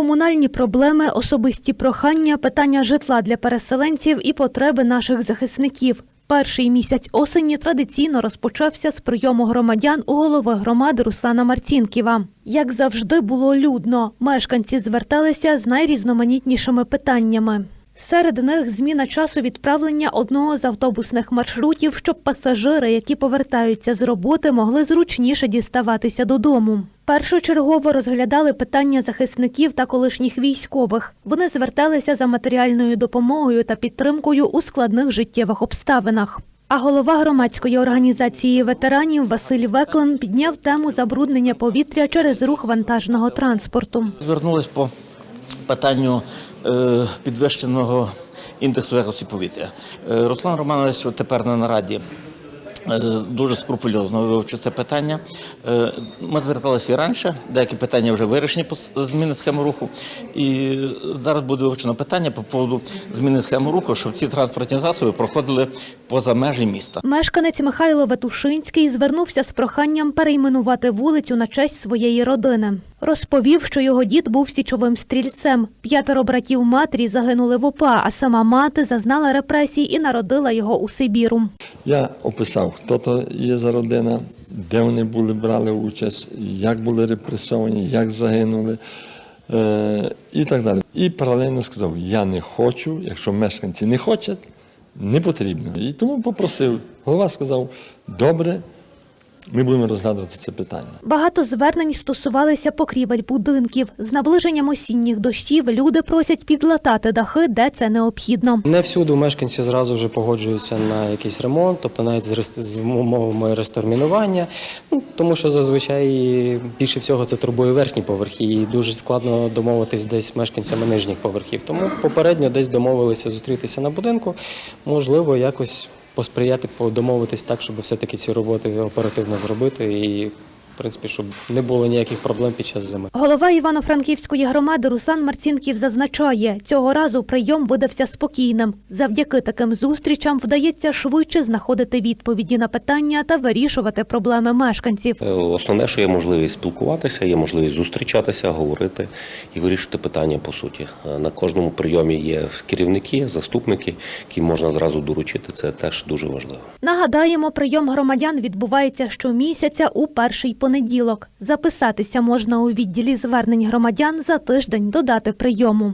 Комунальні проблеми, особисті прохання, питання житла для переселенців і потреби наших захисників. Перший місяць осені традиційно розпочався з прийому громадян у голови громади Руслана Марцінківа. Як завжди, було людно. Мешканці зверталися з найрізноманітнішими питаннями. Серед них зміна часу відправлення одного з автобусних маршрутів, щоб пасажири, які повертаються з роботи, могли зручніше діставатися додому. Першочергово розглядали питання захисників та колишніх військових. Вони зверталися за матеріальною допомогою та підтримкою у складних життєвих обставинах. А голова громадської організації ветеранів Василь Веклен підняв тему забруднення повітря через рух вантажного транспорту. Звернулись по питанню е, підвищеного індексу якості повітря. Е, Руслан Романович тепер на нараді. Е, Дуже скрупульозно вивчив це питання. Е, Ми зверталися і раніше, деякі питання вже вирішені по зміни схеми руху. І зараз буде вивчено питання по поводу зміни схеми руху, щоб ці транспортні засоби проходили поза межі міста. Мешканець Михайло Ветушинський звернувся з проханням перейменувати вулицю на честь своєї родини. Розповів, що його дід був січовим стрільцем. П'ятеро братів матері загинули в ОПА, а сама мати зазнала репресій і народила його у Сибіру. Я описав, хто то є за родина, де вони були, брали участь, як були репресовані, як загинули е, і так далі. І паралельно сказав: я не хочу, якщо мешканці не хочуть, не потрібно. І тому попросив. Голова сказав: добре, ми будемо розглядати це питання. Багато звернень стосувалися покрівель будинків. З наближенням осінніх дощів люди просять підлатати дахи, де це необхідно. Не всюди мешканці зразу вже погоджуються на якийсь ремонт, тобто навіть з умовами рестормінування, ну, тому що зазвичай більше всього це турбує верхні поверхи, і дуже складно домовитись десь з мешканцями нижніх поверхів. Тому попередньо десь домовилися зустрітися на будинку, можливо, якось посприяти, домовитись так, щоб все-таки ці роботи оперативно зробити і, в принципі, щоб не було ніяких проблем під час зими. Голова Івано-Франківської громади Руслан Марцінків зазначає, цього разу прийом видався спокійним. Завдяки таким зустрічам вдається швидше знаходити відповіді на питання та вирішувати проблеми мешканців. Е, Основне, що є можливість спілкуватися, є можливість зустрічатися, говорити і вирішити питання по суті. Е, На кожному прийомі є керівники, заступники, які можна зразу доручити. Це теж дуже важливо. Нагадаємо, прийом громадян відбувається щомісяця у перший понеділок. Записатися можна у відділі звернень громадян за тиждень до дати прийому.